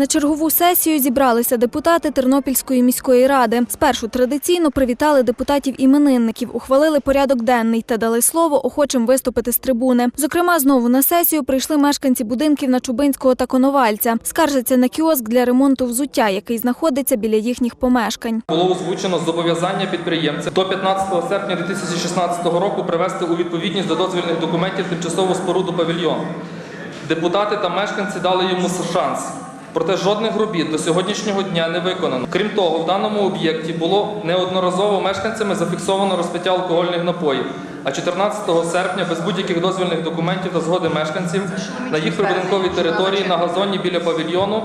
На чергову сесію зібралися депутати Тернопільської міської ради. Спершу традиційно привітали депутатів-іменинників, ухвалили порядок денний та дали слово охочим виступити з трибуни. Зокрема, знову на сесію прийшли мешканці будинків на Чубинського та Коновальця. Скаржаться на кіоск для ремонту взуття, який знаходиться біля їхніх помешкань. Було озвучено зобов'язання підприємця до 15 серпня 2016 року привести у відповідність до дозвільних документів тимчасову споруду павільйон. Депутати та мешканці дали йому шанс. Проте жодних робіт до сьогоднішнього дня не виконано. Крім того, в даному об'єкті було неодноразово мешканцями зафіксовано розпиття алкогольних напоїв. А 14 серпня без будь-яких дозвільних документів та згоди мешканців на їх прибудинковій території на газоні біля павільйону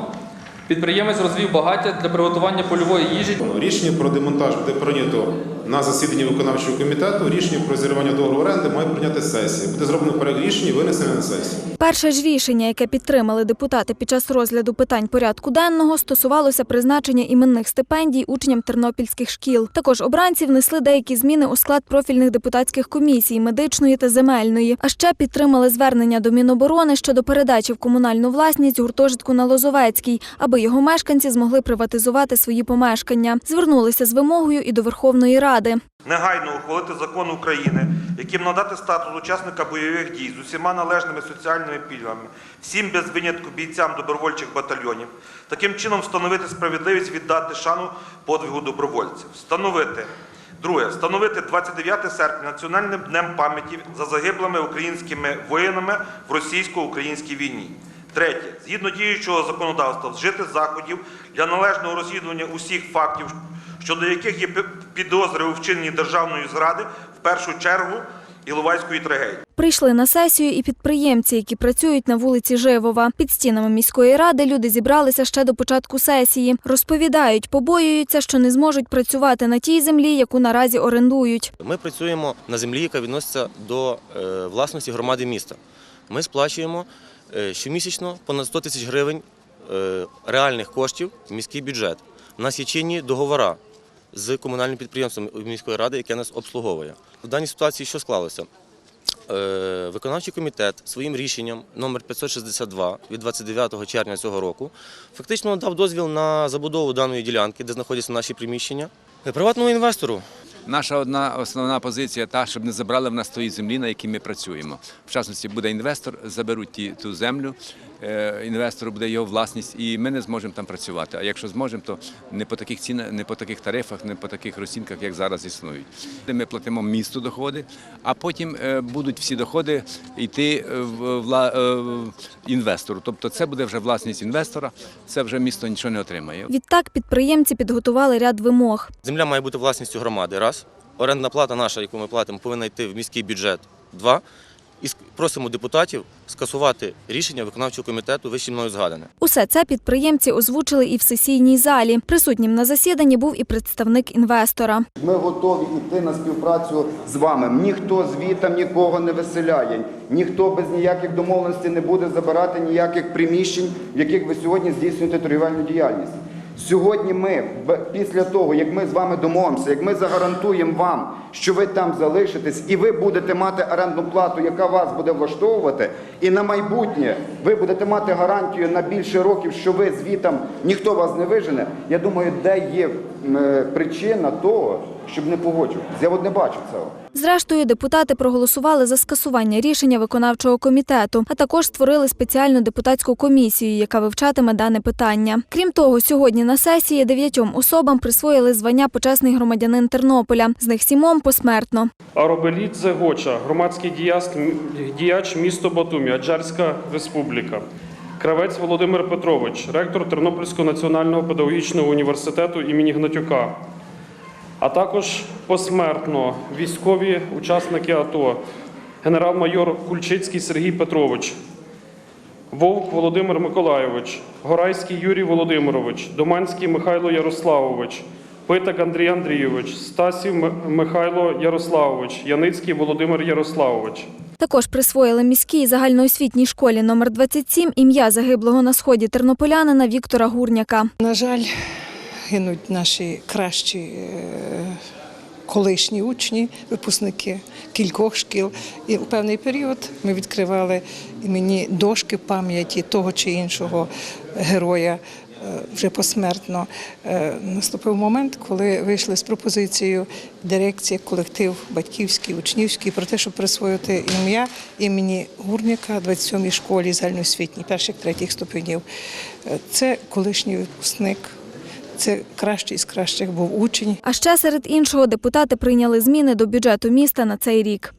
підприємець розвів багаття для приготування польової їжі Рішення про демонтаж буде прийнято на засіданні виконавчого комітету. Рішення про зірвання договору оренди має прийняти сесія. Буде зроблено перелік рішень і винесено на сесію. Перше ж рішення, яке підтримали депутати під час розгляду питань порядку денного, стосувалося призначення іменних стипендій учням тернопільських шкіл. Також обранці внесли деякі зміни у склад профільних депутатських комісій медичної та земельної. А ще підтримали звернення до Міноборони щодо передачі в комунальну власність гуртожитку на Лозовецькій, аби його мешканці змогли приватизувати свої помешкання. Звернулися з вимогою і до Верховної Ради. негайно ухвалити закон України, яким надати статус учасника бойових дій з усіма належними соціальними пільгами, всім без винятку бійцям добровольчих батальйонів, таким чином встановити справедливість віддати шану подвигу добровольців, встановити. Друге, встановити 29 серпня національним днем пам'яті за загиблими українськими воїнами в російсько-українській війні. Третє, згідно діючого законодавства, вжити заходів для належного розслідування усіх фактів, щодо яких є підозри у вчиненні державної зради, в першу чергу Іловайської трагедії. Прийшли на сесію і підприємці, які працюють на вулиці Живова. Під стінами міської ради люди зібралися ще до початку сесії. Розповідають, побоюються, що не зможуть працювати на тій землі, яку наразі орендують. Ми працюємо на землі, яка відноситься до е, власності громади міста. Ми сплачуємо щомісячно понад 100 тисяч гривень е, реальних коштів в міський бюджет. У нас є чинні договори з комунальним підприємством міської ради, яке нас обслуговує. В даній ситуації що склалося? Е, Виконавчий комітет своїм рішенням номер 562 від 29 червня цього року фактично дав дозвіл на забудову даної ділянки, де знаходяться наші приміщення, е, приватному інвестору. Наша одна основна позиція та, щоб не забрали в нас тої землі, на якій ми працюємо. В частності буде інвестор, заберуть ті, ту землю, інвестору буде його власність, і ми не зможемо там працювати. А якщо зможемо, то не по таких цінах, не по таких тарифах, не по таких розцінках, як зараз існують. Ми платимо місту доходи, а потім е, будуть всі доходи йти е, вла- е, в інвестору. Тобто це буде вже власність інвестора, це вже місто нічого не отримає. Відтак підприємці підготували ряд вимог. Земля має бути власністю громади. Раз. Орендна плата наша, яку ми платимо, повинна йти в міський бюджет. Два. І просимо депутатів скасувати рішення виконавчого комітету, вище мною згадане. Усе це підприємці озвучили і в сесійній залі. Присутнім на засіданні був і представник інвестора. Ми готові йти на співпрацю з вами. Ніхто звітом нікого не виселяє, ніхто без ніяких домовленостей не буде забирати ніяких приміщень, в яких ви сьогодні здійснюєте торгівельну діяльність. Сьогодні ми, після того, як ми з вами домовимося, як ми загарантуємо вам, що ви там залишитесь і ви будете мати орендну плату, яка вас буде влаштовувати, і на майбутнє ви будете мати гарантію на більше років, що ви звітом ніхто вас не вижене. Я думаю, де є причина того, щоб не погоджуватися. Я от не бачу цього. Зрештою, депутати проголосували за скасування рішення виконавчого комітету, а також створили спеціальну депутатську комісію, яка вивчатиме дане питання. Крім того, сьогодні на сесії дев'ятьом особам присвоїли звання почесний громадянин Тернополя. З них сімом посмертно. Аробелідзе Гоча, громадський діяч, діяч місто Батумі, Аджарська республіка. Кравець Володимир Петрович, ректор Тернопільського національного педагогічного університету імені Гнатюка. А також посмертно військові учасники АТО, генерал-майор Кульчицький Сергій Петрович, Вовк Володимир Миколайович, Горайський Юрій Володимирович, Доманський Михайло Ярославович, Питак Андрій Андрійович, Стасів Михайло Ярославович, Яницький Володимир Ярославович. Також присвоїли міській загальноосвітній школі номер 27 ім'я загиблого на сході тернополянина Віктора Гурняка. На жаль, гинуть наші кращі е, колишні учні, випускники кількох шкіл. І у певний період ми відкривали імені дошки пам'яті того чи іншого героя. Вже посмертно Е, наступив момент, коли вийшли з пропозицією дирекція, колектив батьківський, учнівський про те, щоб присвоїти ім'я імені Гурняка 27-й школі загальноосвітній, перших третіх ступенів. Е, Це колишній випускник, це кращий з кращих був учень. А ще серед іншого депутати прийняли зміни до бюджету міста на цей рік.